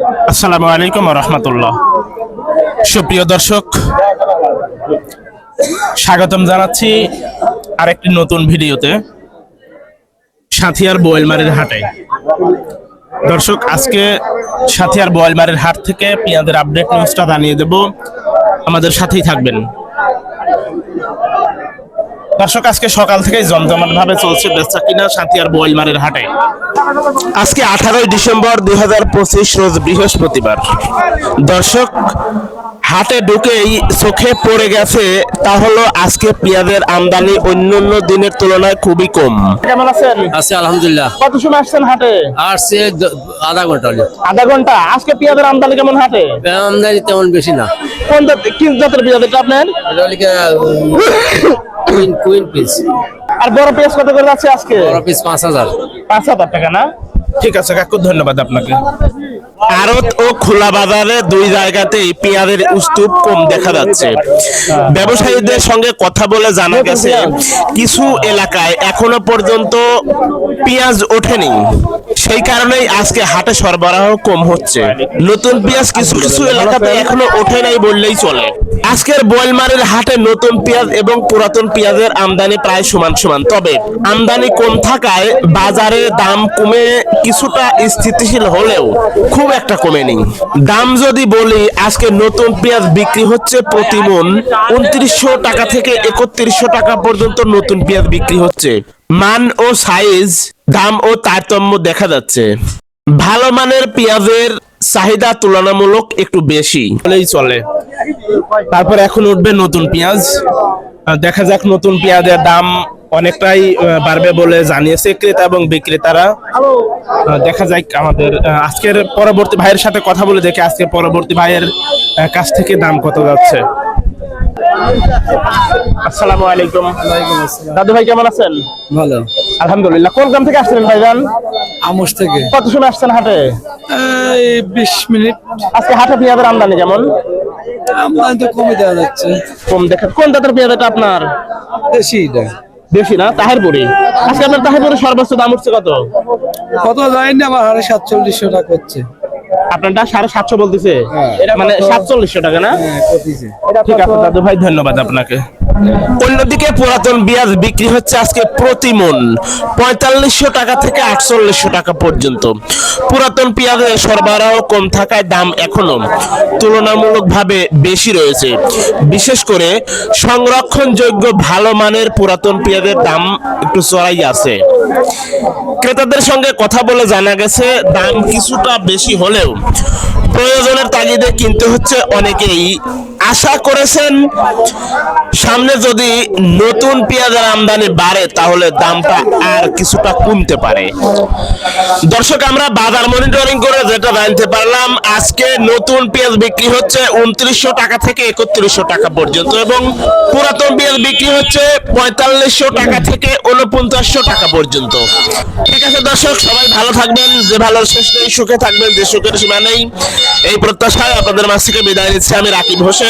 আসসালামু আলাইকুম রহমতুল্লাহ। সুপ্রিয় দর্শক, স্বাগতম জানাচ্ছি আরেকটি নতুন ভিডিওতে সাথিয়ার বোয়েলমারের হাটে। দর্শক, আজকে সাথিয়ার বোয়েলমারের হাট থেকে পেঁয়াজের আপডেট নিউজটা জানিয়ে দেব। আমাদের সাথেই থাকবেন। দর্শক আজকে সকাল থেকেই জমজমাট ভাবে চলছে বেচা কিনা সাথিয়ার বোয়েলমারের হাটে। আজকে আঠারোই ডিসেম্বর দুই হাজার পঁচিশ রোজ বৃহস্পতিবার। দর্শক হাটে ঢুকেই চোখে পড়ে গেছে তা হলো আজকে পেঁয়াজের আমদানি অন্যান্য দিনের তুলনায় খুবই কম। কেমন আছেন? আছে আলহামদুলিল্লাহ। কত সময় আসছেন হাটে? আর সে দ- আধা ঘণ্টা আধা ঘণ্টা। আজকে পেঁয়াজের আমদানি কেমন হাটে? আমদানি তেমন বেশি না। কোন কি জাতের পেঁয়াজ এটা আপনার কুইন কুইন পিস আর বড় পেঁয়াজ কত করে যাচ্ছে আজকে? বড় পিস পাঁচ হাজার। পাঁচ হাজার টাকা না? ঠিক আছে কাকু ধন্যবাদ আপনাকে। আড়ত ও খোলা বাজারে দুই জায়গাতেই পেঁয়াজের স্তূপ কম দেখা যাচ্ছে। ব্যবসায়ীদের সঙ্গে কথা বলে জানা গেছে, কিছু এলাকায় এখনও পর্যন্ত পেঁয়াজ ওঠেনি। সেই কারণেই আজকে হাটে সরবরাহ কম হচ্ছে। নতুন পেঁয়াজ কিছু কিছু এলাকাতে এখনও ওঠে নাই বললেই চলে। আজকের বোয়ালমারের হাটে নতুন পেঁয়াজ এবং পুরাতন পেঁয়াজের আমদানি প্রায় সমান সমান। তবে আমদানি কম থাকায় বাজারে দাম কমে কিছুটা স্থিতিশীল হলেও খুব একটা কমেনি। দাম যদি বলি, আজকে নতুন পেঁয়াজ বিক্রি হচ্ছে প্রতি মন উনত্রিশশো টাকা থেকে একত্রিশশো টাকা পর্যন্ত নতুন পেঁয়াজ বিক্রি হচ্ছে। মান ও সাইজ, দাম ও তারতম্য দেখা যাচ্ছে। ভালো মানের পেঁয়াজের চাহিদা তুলনামূলক একটু বেশি বলেই চলে। তারপর এখন উঠবে নতুন পেঁয়াজ। দেখা যাক নতুন পেঁয়াজের দাম অনেকটাই বাড়বে বলে জানিয়েছে ক্রেতা এবং বিক্রেতারা। দেখা যাক আমাদের আজকের পরবর্তী ভাইয়ের সাথে কথা বলে দেখে আজকে পরবর্তী ভাইয়ের কাছ থেকে দাম কত যাচ্ছে। আসসালামু আলাইকুম। দাদু ভাই কেমন আছেন? ভালো। আলহামদুলিল্লাহ কোন গ্রাম থেকে আসছিলেন ভাইজান? আমস থেকে। কত সময় আসছেন হাটে? এই বিশ মিনিট। আজকে হাটে পেঁয়াজের আমদানি কেমন? আমদানি তো কমে দেওয়া যাচ্ছে। কম দেখেন কোন জাতের পেঁয়াজটা আপনার? দেশি এটা। বেশি না তাহেরপুরি। আজকে আপনার তাহেরপুরি সর্বোচ্চ দাম উঠছে কত? কত যায় না আমার হারে সাতচল্লিশশো টাকা হচ্ছে। আপনারটা সাড়ে সাতশো বলতেছে? হ্যাঁ। মানে সাতচল্লিশশো টাকা না? হ্যাঁ ঠিক আছে দাদু ভাই ধন্যবাদ আপনাকে। অন্যদিকে পুরাতন পেঁয়াজ বিক্রি হচ্ছে আজকে প্রতি মন পঁয়তাল্লিশশো টাকা থেকে আটচল্লিশশো টাকা পর্যন্ত। পুরাতন পেঁয়াজের সরবরাহ কম থাকায় দাম এখনও তুলনামূলকভাবে বেশি রয়েছে। বিশেষ করে সংরক্ষণযোগ্য ভালো মানের পুরাতন পেঁয়াজের দাম একটু চড়াই আছে। ক্রেতাদের সঙ্গে কথা বলে জানা গেছে, দাম কিছুটা বেশি হলেও প্রয়োজনের তাগিদে কিনতে হচ্ছে অনেকেই। আশা করেছেন? সামনে যদি নতুন পেঁয়াজের আমদানি বাড়ে, তাহলে দামটা আর কিছুটা কমতে পারে। দর্শক, আমরা বাজার মনিটরিং করে যেটা জানতে পারলাম, আজকে নতুন পেঁয়াজ বিক্রি হচ্ছে উনত্রিশশো টাকা থেকে একত্রিশশো টাকা পর্যন্ত এবং পুরাতন পেঁয়াজ বিক্রি হচ্ছে পঁয়তাল্লিশশো টাকা থেকে উনপঞ্চাশশো টাকা পর্যন্ত। ঠিক আছে দর্শক, সবাই ভালো থাকবেন, যে ভালো শেষ নেই, সুখে থাকবেন, যে সুখের সীমা নেই। এই প্রত্যাশায় আপনাদের মাছ থেকে বিদায় নিচ্ছি। আমি রাকিব হোসেন।